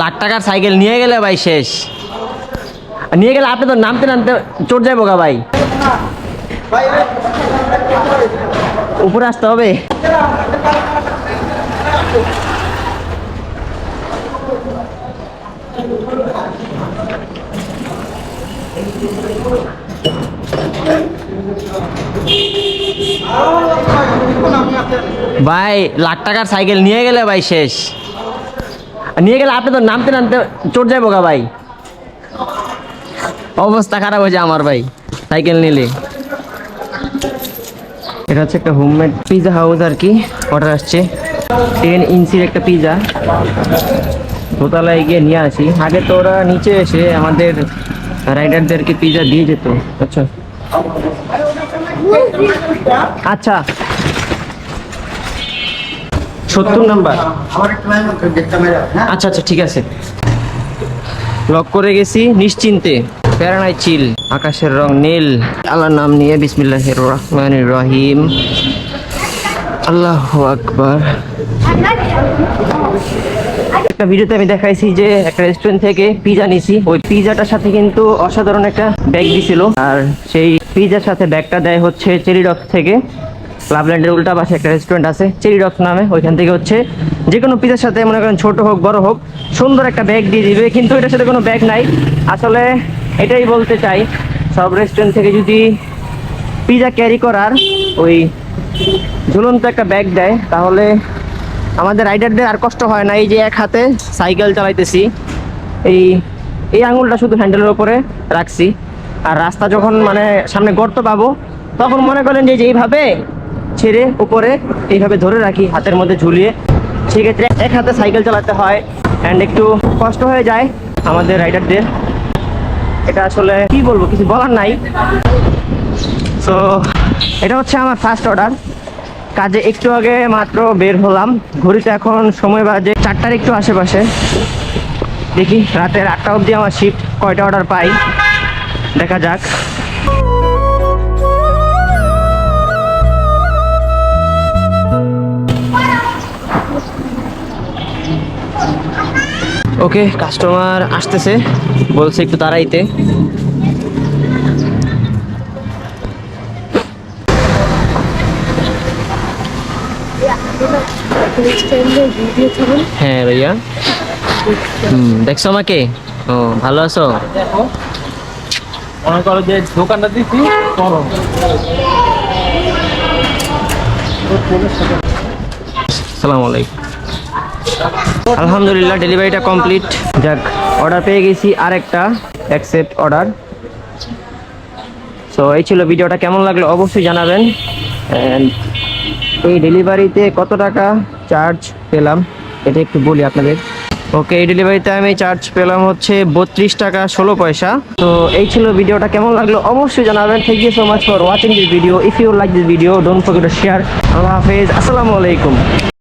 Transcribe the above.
লাখ টাকার সাইকেল নিয়ে গেলে ভাই শেষ। নিয়ে গেলে আপনি তো নামতে নামতে চোট যাব গা ভাই। উপরে আসতে হবে। ভাই, লাখ টাকার সাইকেল নিয়ে গেলে ভাই শেষ। নিয়ে গেলে আপনি তো নামতে নামতে চোট যাব গা ভাই। অবস্থা খারাপ হয়েছে আমার ভাই, সাইকেল নিলে। এটা হচ্ছে একটা হোমমেড পিজা হাউস আর কি অর্ডার আসছে। টেন ইঞ্চির একটা পিজা দোতলায় গিয়ে নিয়ে আসি। আগে তো ওরা নিচে এসে আমাদের রাইডারদেরকে পিজা দিয়ে যেত। আচ্ছা। আচ্ছা। সত্তর নাম্বার? হ্যাঁ? আচ্ছা আচ্ছা ঠিক আছে। লক করে গেছি নিশ্চিন্তে। প্যারানাই চিল আকাশের রং নীল। আল্লাহর নাম নিয়ে বিসমিল্লাহির রহমানির রহিম। আল্লাহু আকবার। একটা ভিডিওতে আমি দেখাইছি যে একটা রেস্টুরেন্ট থেকে পিজা নিছি। ওই পিজাটার সাথে কিন্তু অসাধারণ একটা ব্যাগ দিছিল। আর সেই পিজার সাথে ব্যাগটা দেয় হচ্ছে চেরি ডক্স থেকে। লাভল্যান্ডের উল্টা পাশে একটা রেস্টুরেন্ট আছে চেরি ডক্স নামে। ওইখান থেকে হচ্ছে যে কোনো পিজার সাথে মনে করেন ছোট হোক, বড় হোক, সুন্দর একটা ব্যাগ দিয়ে দিবে। কিন্তু এটার সাথে কোনো ব্যাগ নাই। আসলে এটাই বলতে চাই, সব রেস্টুরেন্ট থেকে যদি পিজা ক্যারি করার ওই ঝুলন্ত একটা ব্যাগ দেয়, তাহলে আমাদের রাইডারদের আর কষ্ট হয় না। এই যে এক হাতে সাইকেল চালাইতেছি, এই এই আঙুলটা শুধু হ্যান্ডেলের ওপরে রাখছি। আর রাস্তা যখন মানে সামনে গর্ত পাবো, তখন মনে করেন যে এইভাবে ছেড়ে উপরে এইভাবে ধরে রাখি, হাতের মধ্যে ঝুলিয়ে। সেক্ষেত্রে এক হাতে সাইকেল চালাতে হয় অ্যান্ড একটু কষ্ট হয়ে যায় আমাদের রাইডারদের এটা আসলে কি বলব, কিছু বলার নাই। সো এটা হচ্ছে আমার ফার্স্ট অর্ডার কাজে একটু আগে মাত্র বের হলাম। ঘড়িতে এখন সময় বাজে চারটার একটু আশেপাশে। দেখি রাতের আটটা অবধি আমার শিফট কয়টা অর্ডার পাই। দেখা যাক। ওকে কাস্টমার আসতেছে। বলছে একটু তাড়াইতে হ্যাঁ ভাইয়া। হুম দেখছ আমাকে? ও ভালো আছো? মনে করো যে দোকানটা দিচ্ছি করো সালাম আলাইকুম। আলহামদুলিল্লাহ ডেলিভারিটা কমপ্লিট যাক অর্ডার পেয়ে গেছি আরেকটা। অ্যাকসেপ্ট অর্ডার সো এই ছিল ভিডিওটা, কেমন লাগল অবশ্যই জানাবেন। এই ডেলিভারিতে কত টাকা চার্জ পেলাম, এটা একটু বলি আপনাদের। ওকে এই ডেলিভারিতে আমি চার্জ পেলাম হচ্ছে বত্রিশ টাকা ষোলো পয়সা। তো এই ছিল ভিডিওটা, কেমন লাগল অবশ্যই জানাবেন। Thank you so much for watching this video if you like this video don't forget to share আল্লাহ হাফেজ, আসসালামু আলাইকুম।